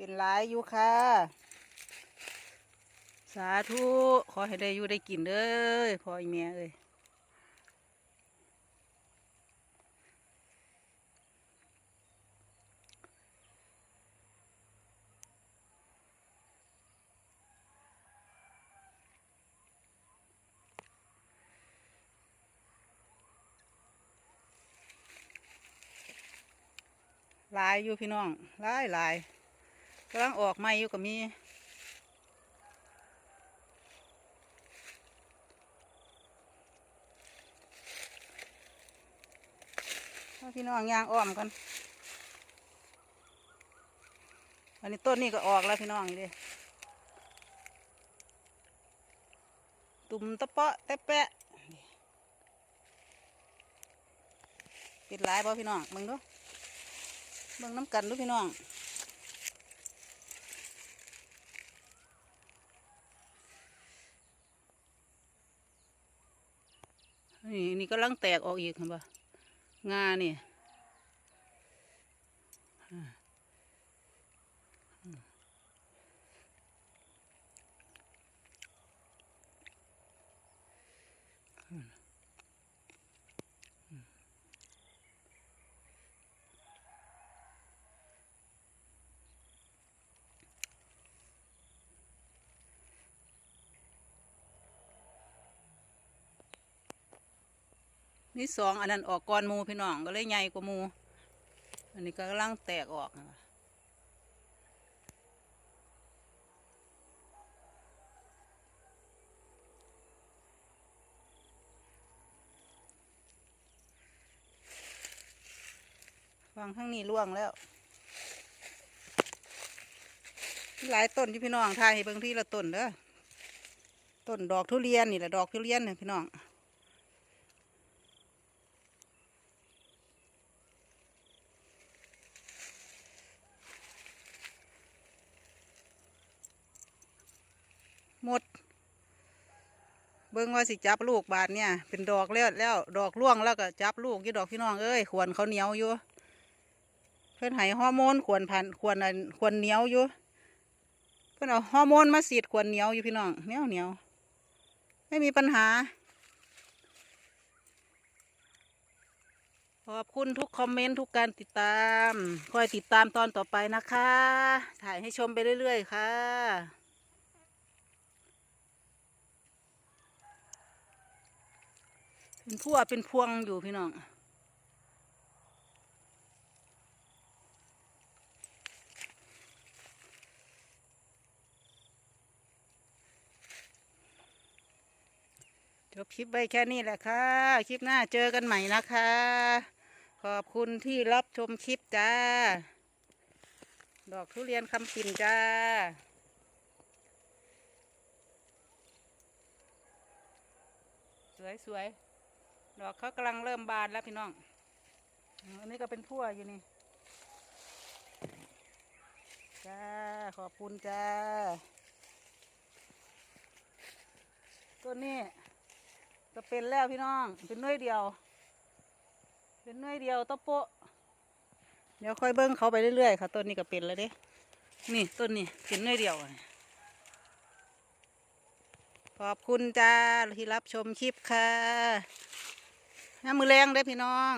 เป็นหลายอยู่ค่ะ สาธุขอให้ได้อยู่ได้กินเด้อพ่ออีเมียเอ้ยหลายอยู่พี่น้องหลายหลาย กำลังออกใหม่อยู่ก็มีพี่น้องยางอ้อมกันอันนี้ต้นนี้ก็ออกแล้วพี่น้องนี่เด้ตุ่มตะเปาะแตะแปะปิดหลายบ่พี่น้องเบิ่งดูเบิ่งน้ำกันดูพี่น้อง นี่นี่ก็ลังแตกออกอีกเห็นปะงาเนี่ยอืม นี่สองอันนั้นออกก่อนมูพี่น้องก็เลยใหญ่กว่ามู อันนี้ก็กำลังแตกออกนะคะฟังข้างนี้ล่วงแล้วหลายต้นที่พี่น้องทายให้เบิ่งที่ละต้นเด้อต้นดอกทุเรียนนี่แหละดอกทุเรียนเนี่ยพี่น้อง หมด เบิ่งว่าสิจับลูกบาทเนี่ย เป็นดอกแล้วแล้วดอกร่วงแล้วก็จับลูกยี่ดอกพี่น้องเอ้ยขวนเขาเหนียวอยู่ เพื่อนให้ฮอร์โมนขวนพันขวนอันขวนเหนียวอยู่ เพื่อนเอาฮอร์โมนมาสีดขวนเหนียวอยู่พี่น้องเหนียวเหนียวไม่มีปัญหา ขอบคุณทุกคอมเมนต์ทุกการติดตาม คอยติดตามตอนต่อไปนะคะ ถ่ายให้ชมไปเรื่อย ๆ ค่ะ เป็นพัวเป็นพวงอยู่พี่น้องจบคลิปไปแค่นี้แหละค่ะ คลิปหน้าเจอกันใหม่นะคะ ขอบคุณที่รับชมคลิปจ้า ดอกทุเรียนคำปิ่นจ้าสวยสวย ดอกเขากำลังเริ่มบานแล้วพี่น้อง อันนี้ก็เป็นพั่วอยู่นี่ จ้า ขอบคุณจ้า ตัวนี้ก็เป็นแล้วพี่น้อง เป็นน้อยเดียว เป็นน้อยเดียวตะโปะเดี๋ยวค่อยเบิ้งเขาไปเรื่อยๆค่ะต้นนี้ก็เป็นแล้วเด้นี่ต้นนี้เป็นน้อยเดียวขอบคุณจ้าที่รับชมคลิปค่ะ น้ำมือแรงเด้พี่น้อง